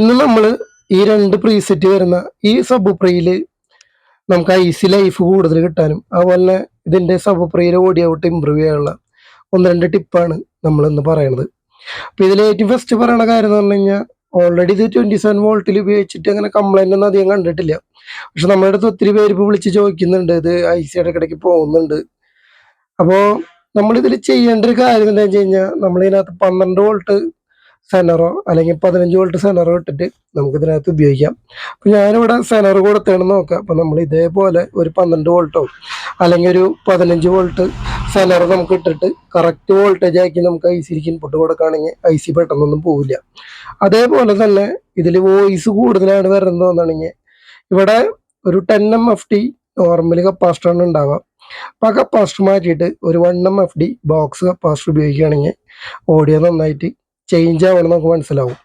ഇന്ന് നമ്മൾ ഈ രണ്ട് പ്രീസെറ്റ് വരുന്ന ഈ സബ് പ്രയിൽ നമുക്ക് ഐ സി ലൈഫ് കൂടുതൽ കിട്ടാനും അതുപോലെ തന്നെ ഇതിന്റെ സബ് പ്രയിൽ ഓടി ഔട്ട് ഇമ്പ്രൂവ് ചെയ്യാനുള്ള ഒന്ന് രണ്ട് ടിപ്പാണ് നമ്മൾ ഇന്ന് പറയണത്. അപ്പം ഇതിൽ ഏറ്റവും ഫസ്റ്റ് പറയണ കാര്യം എന്ന് പറഞ്ഞു കഴിഞ്ഞാൽ ഓൾറെഡി ഇത് ട്വന്റി സെവൻ വോൾട്ടിൽ ഉപയോഗിച്ചിട്ട് അങ്ങനെ കംപ്ലൈന്റ് ഒന്നും അധികം കണ്ടിട്ടില്ല. പക്ഷെ നമ്മുടെ അടുത്ത് ഒത്തിരി പേര് ഇപ്പോൾ വിളിച്ച് ചോദിക്കുന്നുണ്ട് ഇത് ഐ സി ഇടയ്ക്കിടയ്ക്ക് പോകുന്നുണ്ട്. അപ്പോൾ നമ്മളിതിൽ ചെയ്യേണ്ട ഒരു കാര്യം എന്താ വെച്ച് കഴിഞ്ഞാൽ നമ്മളിതിനകത്ത് പന്ത്രണ്ട് വോൾട്ട് സെനറോ അല്ലെങ്കിൽ പതിനഞ്ച് വോൾട്ട് സെലറോ ഇട്ടിട്ട് നമുക്ക് ഇതിനകത്ത് ഉപയോഗിക്കാം. അപ്പം ഞാനിവിടെ സെലർ കൂടെ തേണം നോക്കാം. അപ്പം നമ്മൾ ഇതേപോലെ ഒരു പന്ത്രണ്ട് വോൾട്ടോ അല്ലെങ്കിൽ ഒരു പതിനഞ്ച് വോൾട്ട് സെലർ നമുക്ക് ഇട്ടിട്ട് കറക്റ്റ് വോൾട്ടേജ് ആക്കി നമുക്ക് ഐ സിക്ക് ഇൻപുട്ട് കൊടുക്കുകയാണെങ്കിൽ ഐ സി പെട്ടെന്നൊന്നും പോവില്ല. അതേപോലെ തന്നെ ഇതിൽ വോയിസ് കൂടുതലാണ് വരുന്നത് തോന്നുകയാണെങ്കിൽ ഇവിടെ ഒരു ten M F T normally കപ്പാസിറ്ററാണ് ഉണ്ടാവുക. അപ്പോൾ ആ കപ്പാസിറ്റർ മാറ്റിയിട്ട് ഒരു one M F D box capacitor ഉപയോഗിക്കുകയാണെങ്കിൽ ഓഡിയോ നന്നായിട്ട് ചേഞ്ച് ആവണം നമുക്ക് മനസ്സിലാവും.